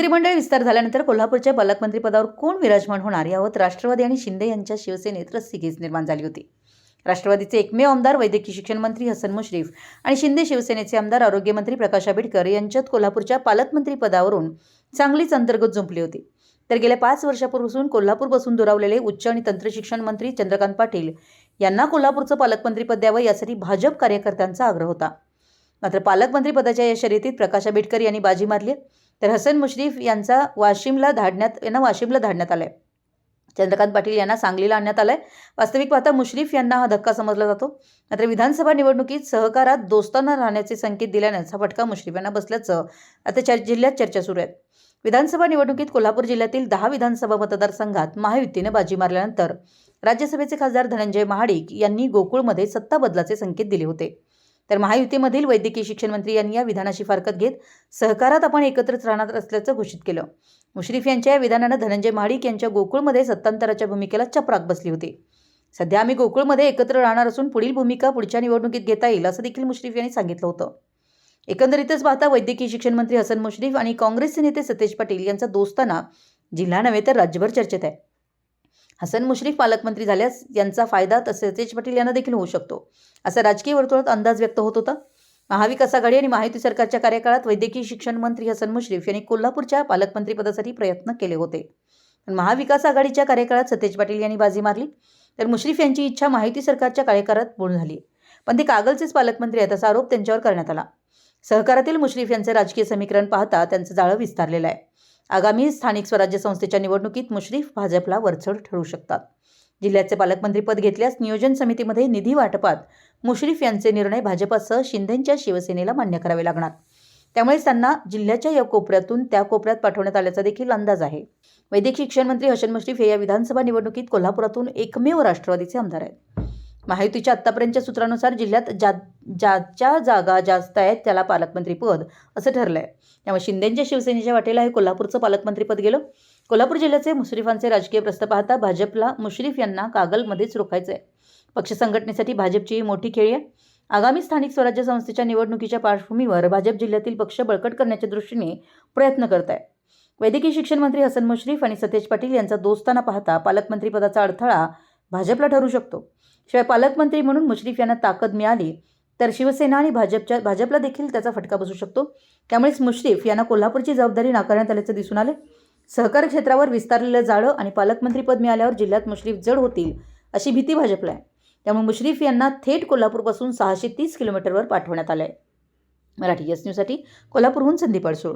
मंत्रिमंडळ विस्तार झाल्यानंतर कोल्हापूरच्या पालकमंत्रीपदावर कोण विराजमान होणार यावर राष्ट्रवादी आणि शिंदे यांच्या शिवसेनेत रस्सीखेच निर्माण झाली होती. राष्ट्रवादीचे एकमेव आमदार वैद्यकीय शिक्षण मंत्री हसन मुश्रीफ आणि शिंदे शिवसेनेचे आमदार आरोग्यमंत्री प्रकाश आंबेडकर यांच्यात कोल्हापूरच्या पालकमंत्रीपदावरून चांगलीच अंतर्गत झुंपली होती. तर गेल्या पाच वर्षापूर्वीपासून कोल्हापूरपासून दुरावलेले उच्च आणि तंत्रशिक्षण मंत्री चंद्रकांत पाटील यांना कोल्हापूरचं पालकमंत्रीपद द्यावं यासाठी भाजप कार्यकर्त्यांचा आग्रह होता. मात्र पालकमंत्रीपदाच्या या शर्यतीत प्रकाश आंबेडकर यांनी बाजी मारली. तर हसन मुश्रीफ यांचा वाशिमला धाडण्यात यांना वाशिमला धाडण्यात आलंय. चंद्रकांत पाटील यांना सांगलीला आणण्यात आलंय. वास्तविक पाहता मुश्रीफ यांना हा धक्का समजला जातो. मात्र विधानसभा निवडणुकीत सहकारात दोस्तांना राहण्याचे संकेत दिल्यानंच हा फटका मुश्रीफ यांना बसल्याचं आता चर जिल्ह्यात चर्चा सुरू आहे. विधानसभा निवडणुकीत कोल्हापूर जिल्ह्यातील दहा विधानसभा मतदारसंघात महायुतीने बाजी मारल्यानंतर राज्यसभेचे खासदार धनंजय महाडिक यांनी गोकुळमध्ये सत्ता बदलाचे संकेत दिले होते. तर महायुतीमधील वैद्यकीय शिक्षण मंत्री यांनी या विधानाशी फारकत घेत सहकारात आपण एकत्रच राहणार असल्याचं घोषित केलं. मुश्रीफ यांच्या या विधानानं धनंजय महाडिक यांच्या गोकुळमध्ये सत्तांतराच्या भूमिकेला चपराक बसली होती. सध्या आम्ही गोकुळमध्ये एकत्र राहणार असून पुढील भूमिका पुढच्या निवडणुकीत घेता येईल असं देखील मुश्रीफ यांनी सांगितलं होतं. एकंदरीतच पाहता वैद्यकीय शिक्षण मंत्री हसन मुश्रीफ आणि काँग्रेसचे नेते सतेज पाटील यांचा दोस्ताना जिल्हा नव्हे तर राज्यभर चर्चेत आहे. हसन मुश्रीफ पालकमंत्री झाल्यास यांचा फायदा तसे सतेज पाटील यांना देखील होऊ शकतो. असा राजकीय वर्तुळात अंदाज व्यक्त होत होता. महाविकास आघाडी आणि महायुती सरकारच्या कार्यकाळात वैद्यकीय शिक्षण मंत्री हसन मुश्रीफ यांनी कोल्हापूरच्या पालकमंत्रीपदासाठी प्रयत्न केले होते. पण महाविकास आघाडीच्या कार्यकाळात सतेज पाटील यांनी बाजी मारली. तर मुश्रीफ यांची इच्छा माहिती सरकारच्या कार्यकाळात पूर्ण झाली. पण ते कागलचेच पालकमंत्री आहेत असा आरोप त्यांच्यावर करण्यात आला. सहकारातील मुश्रीफ यांचे राजकीय समीकरण पाहता त्यांचं जाळं विस्तारलेलं आहे. आगामी स्थानिक स्वराज्य संस्थेच्या निवडणुकीत मुश्रीफ भाजपला वरचढ ठरू शकतात. जिल्ह्याचे पालकमंत्रीपद घेतल्यास नियोजन समितीमध्ये निधी वाटपात मुश्रीफ यांचे निर्णय भाजपासह शिंदेंच्या शिवसेनेला मान्य करावे लागणार. त्यामुळे त्यांना जिल्ह्याच्या या कोपऱ्यातून त्या कोपऱ्यात पाठवण्यात आल्याचा देखील अंदाज आहे. वैद्यकीय शिक्षण मंत्री हसन मुश्रीफ हे या विधानसभा निवडणुकीत कोल्हापुरातून एकमेव राष्ट्रवादीचे आमदार आहेत. महायुतीच्या आत्तापर्यंतच्या सूत्रानुसार जिल्ह्यात ज्या ज्याच्या जागा जास्त आहेत त्याला पालकमंत्रीपद असं ठरलं आहे त्यामुळे शिंदेंच्या शिवसेनेच्या वाटेला हे कोल्हापूरचं पालकमंत्रीपद गेलं. कोल्हापूर जिल्ह्याचे मुश्रीफांचे राजकीय प्रस्ताव पाहता भाजपला मुश्रीफ यांना कागलमध्येच रोखायचं आहे पक्ष संघटनेसाठी भाजपची ही मोठी खेळी आहे. आगामी स्थानिक स्वराज्य संस्थेच्या निवडणुकीच्या पार्श्वभूमीवर भाजप जिल्ह्यातील पक्ष बळकट करण्याच्या दृष्टीने प्रयत्न करत आहे वैद्यकीय शिक्षण मंत्री हसन मुश्रीफ आणि सतेज पाटील यांचा दोस्ताना पाहता पालकमंत्रीपदाचा अडथळा भाजपला ठरू शकतो. शिवाय पालकमंत्री म्हणून मुश्रीफ यांना ताकद मिळाली तर शिवसेना आणि भाजपच्या भाजपला देखील त्याचा फटका बसू शकतो. त्यामुळेच मुश्रीफ यांना कोल्हापूरची जबाबदारी नाकारण्यात आल्याचं दिसून आले सहकार क्षेत्रावर विस्तारलेलं जाळं आणि पालकमंत्रीपद मिळाल्यावर जिल्ह्यात मुश्रीफ जड होतील अशी भीती भाजपला आहे. त्यामुळे मुश्रीफ यांना थेट कोल्हापूरपासून सहाशे तीस किलोमीटरवर पाठवण्यात आलं आहे मराठी एस न्यूजसाठी कोल्हापूरहून संदीप अडसूळ.